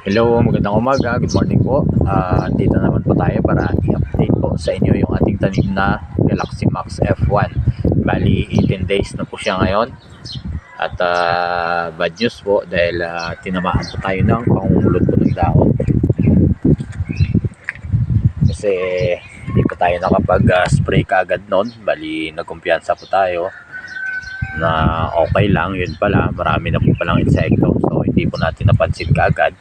Hello, magandang umaga. Good morning po. Ah, dito naman po tayo para i-update po sa inyo yung ating tanim na Galaxy Max F1. Bali, 18 days na po siya ngayon. At ah, bad news po dahil ah, tinamaan po tayo ng pangungulot po ng dahon. Kasi hindi po tayo nakapag-spray kaagad noon. Bali, nagkumpiyansa po tayo na okay lang, yun pala, marami na po palang insekto. So, hindi po natin napansin kaagad.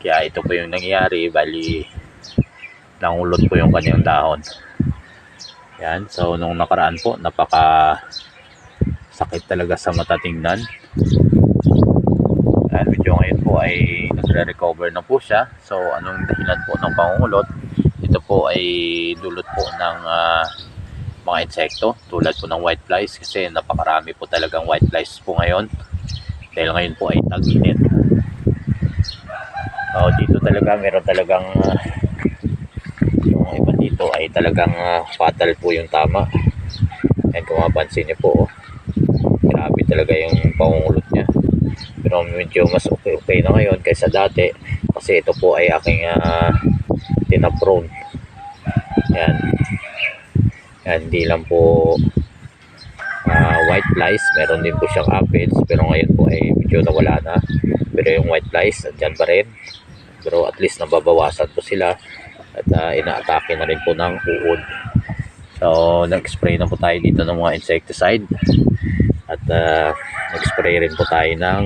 Kaya ito po yung nangyari, bali, nangulot po yung kanyang dahon. Yan, so nung nakaraan po, napaka sakit talaga sa mata tingnan. Yan, medyo ngayon po ay nagre-recover na po siya. So, anong dahilan po ng pangungulot? Ito po ay dulot po ng ah, mga insekto tulad po ng white flies kasi napakarami po talagang white flies po ngayon dahil ngayon po ay tag-init so, dito talaga. Meron talagang ah, yung iba dito ay talagang ah, fatal po yung tama. And kung mapansin niyo po oh, grabe talaga yung pangungulot niya. Pero medyo mas okay okay na ngayon kaysa dati. Kasi ito po ay aking uh, tinaprone. Yan. Yan, hindi lang po white flies, meron din po siyang aphids, pero ngayon po ay medyo nawala na. Pero yung white flies, andyan pa rin. Pero at least nababawasan po sila at ah, inaatake na rin po ng uod. So, nag-spray na po tayo dito ng mga insecticide at ah, nag-spray rin po tayo ng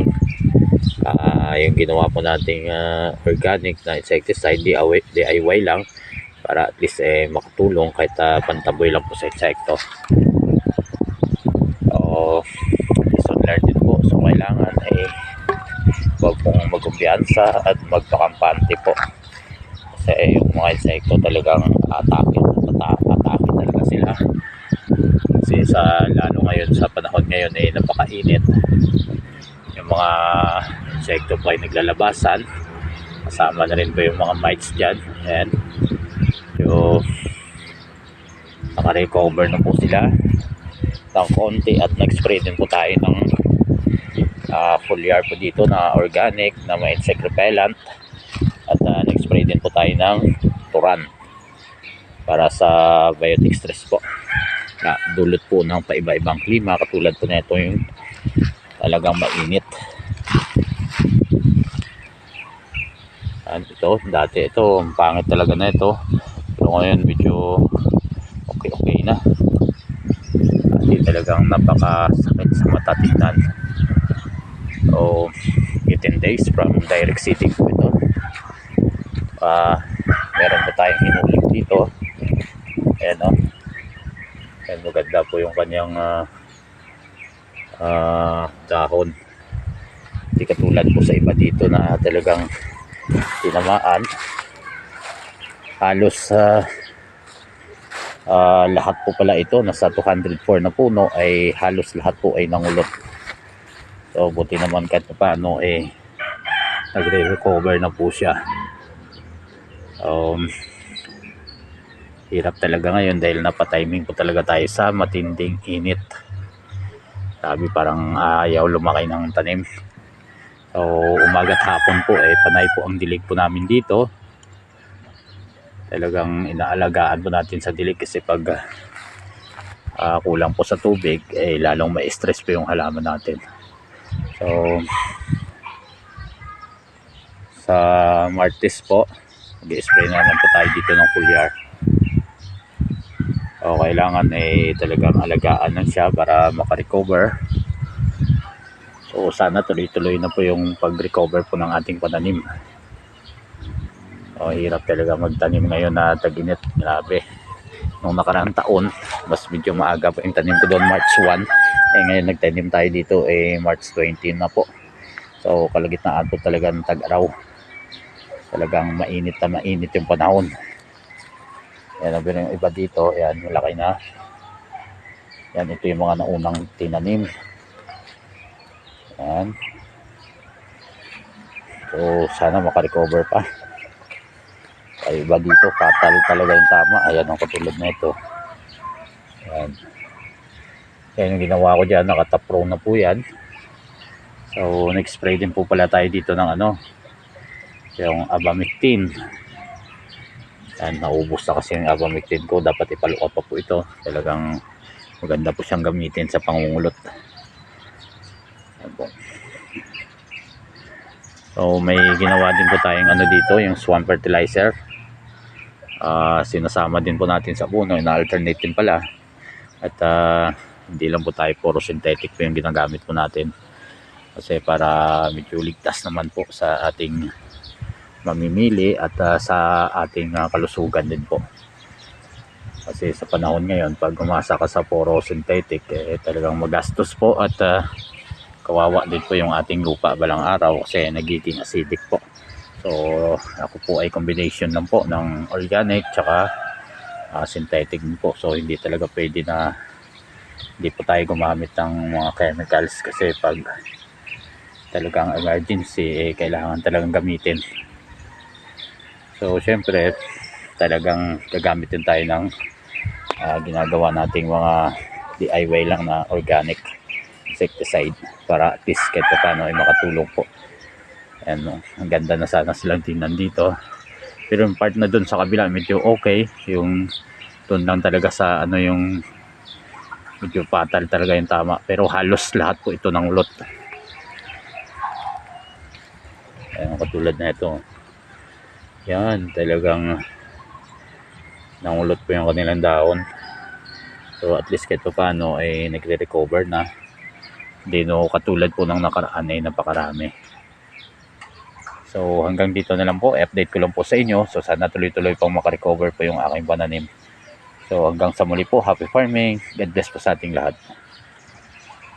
ah, yung ginawa po nating ah, organic na insecticide DIY, DIY lang para at least eh makatulong kahit uh, pantaboy lang po sa insekto. So, lesson learned din po. So, kailangan pong magkumpiyansa at magpakampante po. Kasi yung mga insekto talagang atake, atake, talaga sila. Kasi sa lalo ngayon sa panahon ngayon eh napakainit. Yung mga insekto po ay naglalabasan. Kasama na rin po yung mga mites dyan. Ayan. So, naka-recover na po sila ng konti at nag-spray din po tayo ng uh, foliar po dito na organic na may insect repellent at uh, nag-spray din po tayo ng turan para sa biotic stress po. Na dulot po ng paiba-ibang klima katulad po nito yung talagang mainit. And ito dati ito ang pangit talaga na ito. Pero ngayon medyo okay okay na. Kasi talagang napakasakit sa mata tingnan so 18 days from direct seeding po ito. Uh, meron po tayong hinuling dito. Ayan o ayan maganda po yung kanyang uh, uh, dahon. Hindi katulad po sa iba dito na talagang tinamaan. Halos uh, uh, lahat po pala ito nasa 204 na puno ay halos lahat po ay nangulot so buti naman kahit paano eh nagre-recover na po siya. Um, hirap talaga ngayon dahil napatiming po talaga tayo sa matinding init. Sabi parang ayaw lumaki ng tanim. So umaga't hapon po eh panay po ang dilig po namin dito. Talagang inaalagaan po natin sa dilig kasi pag uh, kulang po sa tubig eh lalong ma-stress po yung halaman natin so sa Martes po mag-spray naman po tayo dito ng foliar so kailangan eh talagang alagaan lang siya para makarecover so sana tuloy-tuloy na po yung pag-recover po ng ating pananim Oh, hirap talaga magtanim ngayon na taginit. Grabe. Nung nakaraang taon, mas medyo maaga po yung tanim ko doon, March 1. Eh ngayon nagtanim tayo dito, eh March 20 na po. So kalagitnaan po talaga ng tag-araw. Talagang mainit na mainit yung panahon. Yan ang yung iba dito. Yan, malaki na. Yan, ito yung mga naunang tinanim. Yan. So, sana makarecover pa ay iba dito fatal talaga yung tama ayan ang katulad na ito ayan yan yung ginawa ko dyan nakatapro na po yan. So nag spray din po pala tayo dito ng ano yung abamectin yan naubos na kasi yung abamectin ko. Dapat ipaluka pa po ito. Talagang maganda po siyang gamitin sa pangungulot. Yan so may ginawa din po tayong ano dito yung swamp fertilizer. Ah, sinasama din po natin sa puno. Na alternate din pala. At ah, hindi lang po tayo puro synthetic po yung ginagamit po natin. Kasi para medyo ligtas naman po sa ating mamimili at ah, sa ating ah, kalusugan din po. Kasi sa panahon ngayon pag umasa ka sa puro synthetic eh, talagang magastos po at ah, kawawa din po yung ating lupa balang araw kasi nagiging acidic po. So ako po ay combination lang po ng organic tsaka ah, synthetic din po. So hindi talaga pwede na hindi po tayo gumamit ng mga chemicals kasi pag talagang emergency eh, kailangan talagang gamitin. So syempre talagang gagamitin tayo ng ah, ginagawa nating mga DIY lang na organic insecticide para at least kahit pa paano ay makatulong po. Ayan, no. ang ganda na sana silang tingnan dito. Pero yung part na dun sa kabila medyo okay. Yung dun lang talaga sa ano yung medyo patal talaga yung tama. Pero halos lahat po ito ng lot. Ayan, katulad na ito. Yan talagang nangulot po yung kanilang daon so at least kahit pa paano ay nagre-recover na. Hindi no katulad po ng nakaraan ay napakarami. So hanggang dito na lang po. Update ko lang po sa inyo. So sana tuloy-tuloy pang makarecover po yung aking pananim so hanggang sa muli po. Happy farming. God bless po sa ating lahat